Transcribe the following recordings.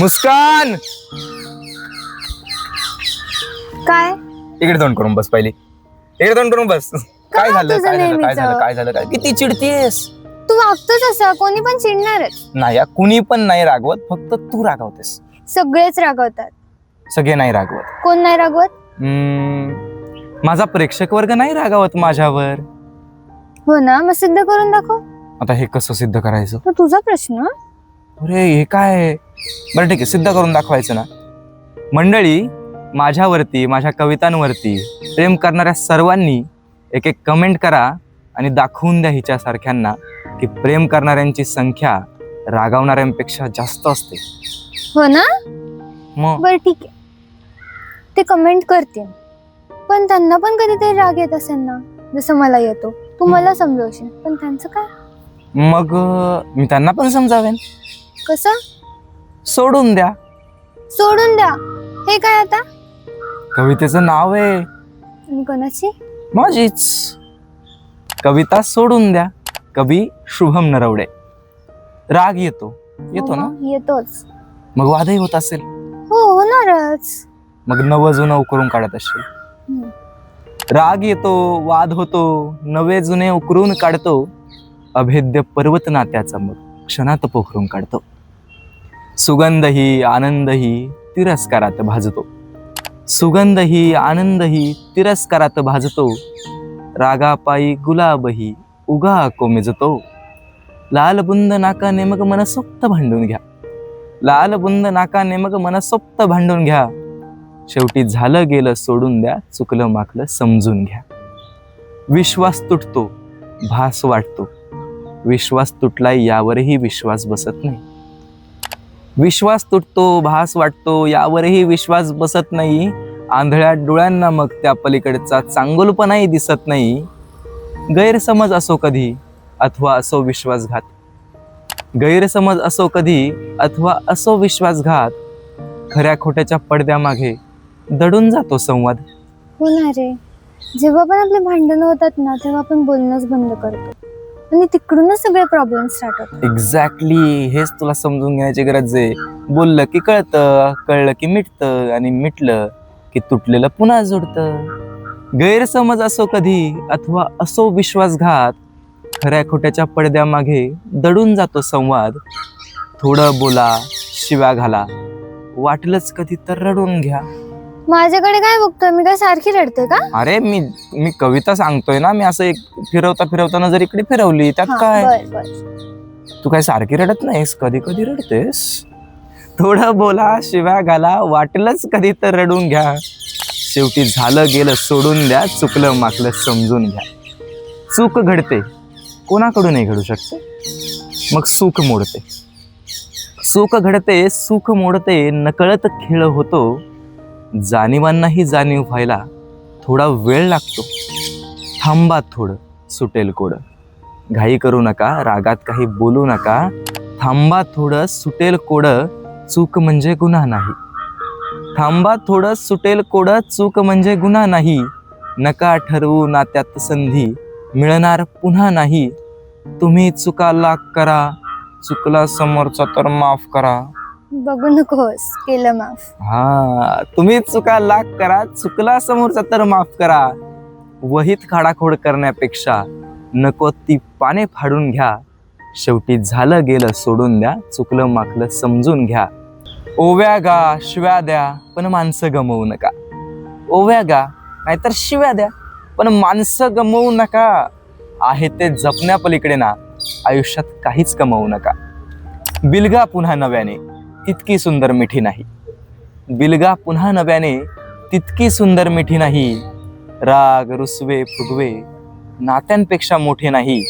मुस्कान! काय? इकडे तोंड करून बस पहिली. इकडे तोंड करून बस. काय झालं तुझं काय झालं काय नेहमीचं? झालं काय झालं काय? किती चिडतीयस? तू वागतोच असं कोणी पण चिडणारच. नाही या, कुणी पण नाही रागवत फक्त तू रागवतेस. सगळेच रागवतात. सगळे नाही रागवत. कोण नाही रागवत? हम्म, माझा प्रेक्षक वर्ग नाही रागावत माझ्यावर. हो ना मग सिद्ध करून दाखव. आता हे कसं सिद्ध करायचं? तो तुझा प्रश्न. अरे हे काय? आहे? बरं ठीक आहे सिद्ध करून दाखवायचं ना. मंडळी माझ्यावरती माझ्या कवितांवरती प्रेम करणाऱ्या सर्वांनी एक एक कमेंट करा आणि दाखवून द्या हिच्यासारख्यांना की प्रेम करणाऱ्यांची संख्या रागावणाऱ्यांपेक्षा जास्त असते. हो ना? मग? बर ठीक आहे. ते कमेंट करतील. पण त्यांना पण कधीतरी राग येत असेल ना जसं मला येतो. तू मला समजवशील. पण त्यांचं काय? मग अं, मी त्यांना पण समजावेन. कसं? सोडून द्या. सोडून द्या. हे काय आता? कवितेचं नाव आहे. आणि कोणाची माझीच. कविता सोडून द्या. कवी शुभम नरवडे. राग येतो. येतो ना? हो मग, येतोच. मग वादही होत असेल. हो होणारच. मग नव जुनं उकरून काढत असेल. हम्म. राग येतो वाद होतो नवे जुने उकरून काढतो. अभेद्य पर्वत नात्याचा मग क्षणात पोखरून काढतो. सुगंधही आनंदही तिरस्कारात भाजतो. सुगंधही आनंदही तिरस्कारात भाजतो. रागापायी गुलाबही उगा कोमेजतो. लाल बुंद नाकाने मग मनसोक्त भांडून घ्या. लाल बुंद नाकाने मग मनसोक्त भांडून घ्या. शेवटी झालं गेलं सोडून द्या चुकलं माकलं समजून घ्या. विश्वास तुटतो भास वाटतो. विश्वास तुटलाय यावरही विश्वास बसत नाही. विश्वास तुटतो भास वाटतो यावरही विश्वास बसत नाही. आंधळ्या डोळ्यांना मग त्या पलीकडचा चांगुलपणाही दिसत नाही. गैरसमज असो कधी अथवा असो विश्वासघात. गैरसमज असो कधी अथवा असो विश्वासघात खऱ्या खोट्याच्या पडद्यामागे दडून जातो संवाद. हो ना रे जेव्हा पण आपले भांडणं होतात ना तेव्हा आपण बोलणंच बंद करतो. आणि तिकडूनच सगळे प्रॉब्लेम स्टार्ट होतात. एक्झॅक्टली हेच तुला समजून घेण्याची गरज आहे. बोललं की कळतं कळलं की मिटतं आणि मिटलं की तुटलेलं पुन्हा जोडतं. गैरसमज असो कधी अथवा असो विश्वासघात खऱ्या खोट्याच्या पडद्यामागे दडून जातो संवाद. थोडं बोला शिव्या घाला. वाटलंच कधी तर रडून घ्या. माझ्याकडे काय बघतोय? मी काय सारखी रडते का? अरे मी मी कविता सांगतोय ना मी असं एक फिरवता फिरवताना जर इकडे फिरवली त्यात काय? बर बर. तू काय सारखी रडत नाहीस? कधी कधी रडतेस? थोडं बोला शिव्या घाला वाटलंच कधी तर रडून घ्या. शेवटी झालं गेलं सोडून द्या चुकलं माकलं समजून घ्या. चूक घडते. कोणाकडूनही घडू शकते. मग सुख मोडते. सुख घडते सुख मोडते नकळत खेळ होतो. जाणीवांनाही जाणीव व्हायला थोडा वेळ लागतो. थांबा थोडं सुटेल कोड. घाई करू नका रागात काही बोलू नका. थांबा थोडं सुटेल कोड चूक म्हणजे गुन्हा नाही. थांबा थोडं सुटेल कोड चूक म्हणजे गुन्हा नाही. नका ठरवू नात्यात संधी मिळणार पुन्हा नाही. तुम्ही चुका लाग करा चुकला समोरचा तर माफ करा. बघू नकोस केलं माफ. हा तुम्ही चुका लाग करा चुकला समोरचा तर माफ करा. वहीत खाडाखोड करण्यापेक्षा नको ती पाने फाडून घ्या. शेवटी झालं गेलं सोडून द्या चुकलं माकलं समजून घ्या. ओव्या गा शिव्या द्या पण माणसं गमवू नका. ओव्या गा नाहीतर शिव्या द्या पण माणसं गमवू नका. आहे ते जपण्यापलीकडे ना आयुष्यात काहीच कमवू नका. बिलगा पुन्हा नव्याने. तितकी सुंदर मिठी नाही. बिलगा पुन्हा नव्याने तितकी सुंदर मिठी नाही. राग रुसवे फुगवे नात्यांपेक्षा मोठे नाही.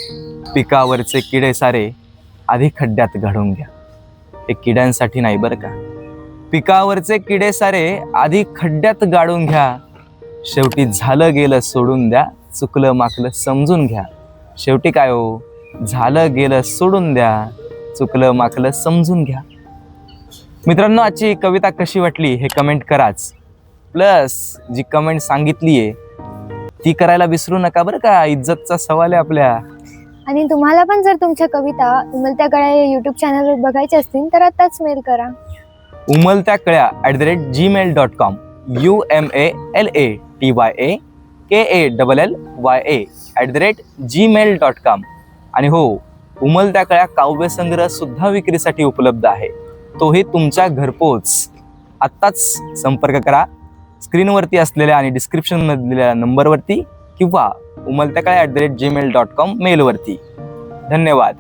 पिकावरचे किडे सारे आधी खड्ड्यात घडून घ्या. हे किड्यांसाठी नाही बरं का? पिकावरचे किडे सारे आधी खड्ड्यात गाडून घ्या. शेवटी झालं गेलं सोडून द्या. चुकलं माकलं समजून घ्या. शेवटी काय हो? झालं गेलं सोडून द्या. चुकलं माकलं समजून घ्या. मित्रांनो आजची कविता कशी वाटली हे कमेंट कराच. प्लस जी कमेंट सांगितली आहे ती करायला विसरू नका बरं का. इज्जतचा सवाल आहे आपल्या. आणि तुम्हाला पण जर तुमच्या कविता उमलत्या कळ्या या युट्यूब चॅनलवर बघायच्या असतील तर आताच मेल करा. उमलत्या कळ्या at the rate Gmail dot com U M A L A T Y A K A double L Y A at the rate Gmail dot com आणि हो उमलत्या कळ्या काव्यसंग्रह सुद्धा विक्रीसाठी उपलब्ध आहे. तोही तुमच्या घरपोच. आत्ताच संपर्क करा. स्क्रीनवरती असलेल्या आणि डिस्क्रिप्शनमध्ये दिलेल्या नंबरवरती किंवा उमलत्या at the rate Gmail dot com मेलवरती धन्यवाद.